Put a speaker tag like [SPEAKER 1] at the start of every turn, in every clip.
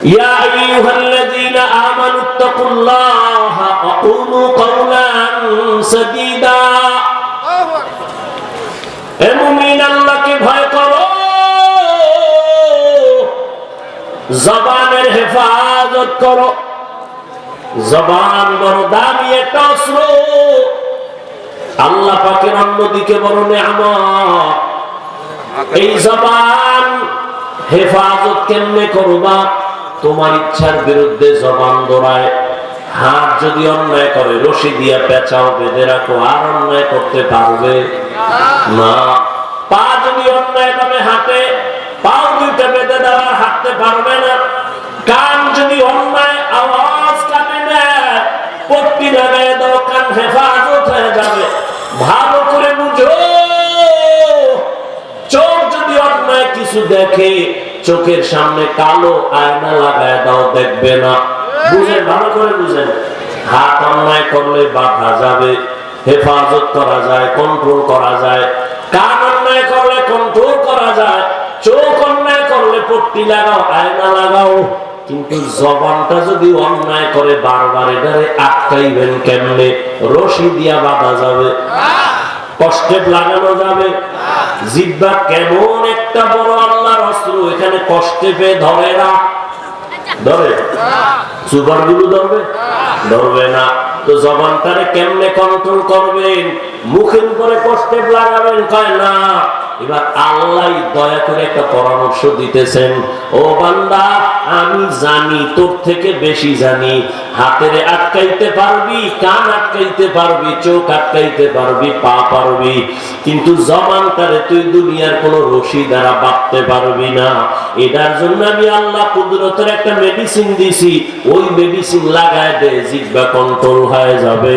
[SPEAKER 1] يا أيها الذين آمنوا اتقوا الله وقولوا قولا سديدا এ মুমিন আল্লাহকে ভয় করো জবানের হেফাজত করো জবান বড় দামি একটা অস্ত্র আল্লাহ পাকের অন্যদিকে বড় নেয়ামত এই জবান হেফাজত কেমনে করবা তোমার ইচ্ছার বিরুদ্ধে জবান দৌড়ায়, হাত যদি অন্যায় করে, রশি দিয়া পেঁচাও, বেঁধে রাখো, আর অন্যায় করতে পারবে না। পা যদি অন্যায় ভাবে হাঁটে, পাও দুইটা বেঁধে দেওয়ার হাঁটতে পারবে না। কান যদি অন্যায় আওয়াজ কানে নেয় পট্টি লাগাই দাও, কান হেফাজত হয়ে যাবে। ভালো করে বুঝো। চোখ যদি অন্যায় কিছু দেখে চোখের সামনে কালো আয়না লাগায় দাও, দেখবে না। বুঝেন, ভালো করে বুঝেন। হাত অন্যায় করলে বাধা যাবে। হেফাজত করা যায় কন্ট্রোল করা যায়। কান অন্যায় করলে কন্ট্রোল করা যায়। চোখ অন্যায় করলে পট্টি লাগাও, আয়না লাগাও। কিন্তু জবানটা যদি অন্যায় করে বারবার, এটারে আটকাইবেন কেমনে? রশি দিয়া বাঁধা যাবে। কষ্টে লাগানো যাবে। জিব্বা কেমন একটা বড় আল্লাহর অস্ত্র এখানে কষ্টে পেয়ে ধরে না। ধরে? সুপারগুলো ধরবে? ধরবে না। তো জবানটারে কেমনে কন্ট্রোল করবেন? মুখের উপরে কষ্টে লাগাবেন, কয় না এবার আল্লাহ দয়া করে একটা পরামর্শ দিতেছেন, ও বান্দা, আমি জানি, তোর থেকে বেশি জানি, হাতের আটকাইতে পারবি, কান আটকাইতে পারবি, চোখ আটকাইতে পারবি, পা পারবি, কিন্তু জবানটারে তুই দুনিয়ার কোন রশি দ্বারা বাঁধতে পারবি না। এটার জন্য আমি আল্লাহ কুদরতের একটা মেডিসিন দিছি, ওই মেডিসিন লাগায় দে জিব্বা কন্ট্রোল হয়ে যাবে।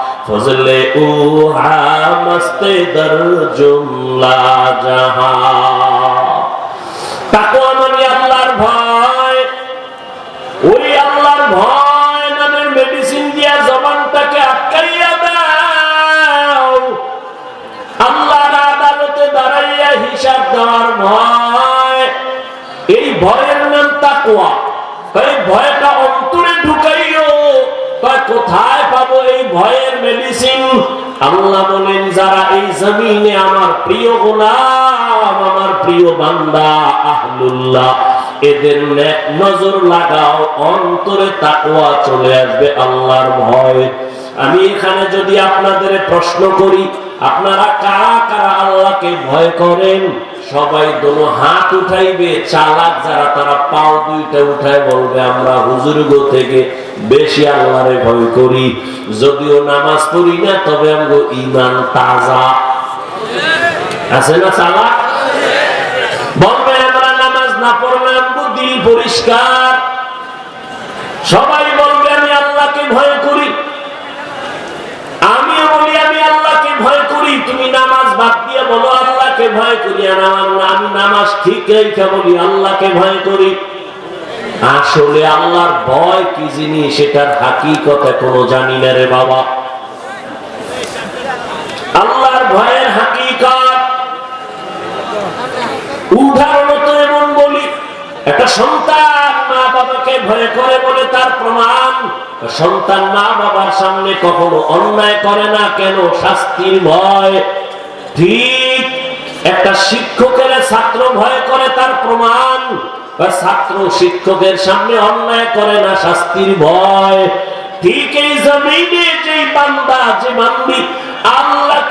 [SPEAKER 1] ফজলে উহা মস্তে দর জুমলা জাহা। তাকওয়া মানে আল্লাহর ভয়। ওই আল্লাহর ভয় নামের মেডিসিন দিয়া জবানটাকে আটকাইয়া দাও। আল্লাহর আদালতে দাঁড়াইয়া হিসাব দেওয়ার ভয়। এই ভয়ের নাম তাকওয়া। এই ভয়টা জমিনে আমার প্রিয় গোলাম, আমার প্রিয় বান্দা, আহলুল্লাহ। এদের নজর লাগাও, অন্তরে তাকওয়া চলে আসবে আল্লাহর ভয়। আমি এখানে যদি আপনাদের প্রশ্ন করি, আপনারা কারা কারা আল্লাহকে ভয় করেন? সবাই দোনো হাত উঠাইবে, চালাক যারা তারা পাও দুইটা উঠায় বলবে, আমরা হুজুরগো থেকে বেশি আল্লাহরে ভয় করি। যদিও নামাজ পড়ি না, তবে আমগো ইমান তাজা। আছে না বলবে আমরা নামাজ না পরিষ্কার। সবাই বলবে, আমি আল্লাহকে ভয় করি। বলি, আমি আল্লাহকে ভয় করি। তুমি নামাজ বাদ দিয়ে বলো, আল্লাহকে ভয় করি। আর আমার আমি নামাজ ঠিক রেখে বলি, আল্লাহকে ভয় করি। আসলে আল্লাহর ভয় কি জিনিস, সেটার হাকিকতে কোনো জানি না রে বাবা। আল্লাহর ভয়ের হাকিকত উদাহরণত এমন বলি সন্তান মা বাবাকে ভয় করে বলে তার প্রমাণ সন্তান মা বাবার সামনে কখনো অন্যায় করে না, কেন? শাস্তির ভয়। ঠিক একটা শিক্ষকের ছাত্র ভয় করে তার প্রমাণ ছাত্র শিক্ষকের সামনে অন্যায় করে না, শাস্তির ভয়। ঠিক এই জমিনে যে বান্দা, যে ভয় করবেন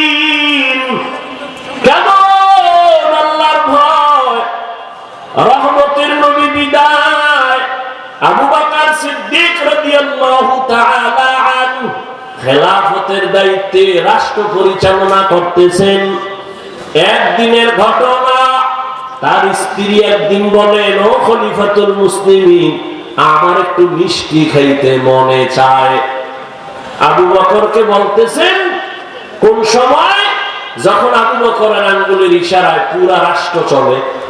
[SPEAKER 1] রহমতের নবী বিদায়। আবু বকর সিদ্দিক রাদিয়াল্লাহু তাআলা আন খেলাফতের দায়িত্বে রাষ্ট্র পরিচালনা করতেছেন। একদিনের ঘটনা, তার স্ত্রী একদিন বলেন, ও খলিফাতুল মুসলিমিন, আমার একটু মিষ্টি খাইতে মনে চায়। আবু বকরকে বলতেছেন, কোন সময়? যখন আবু বকরের আঙ্গুলের ইশারায় পুরা রাষ্ট্র চলে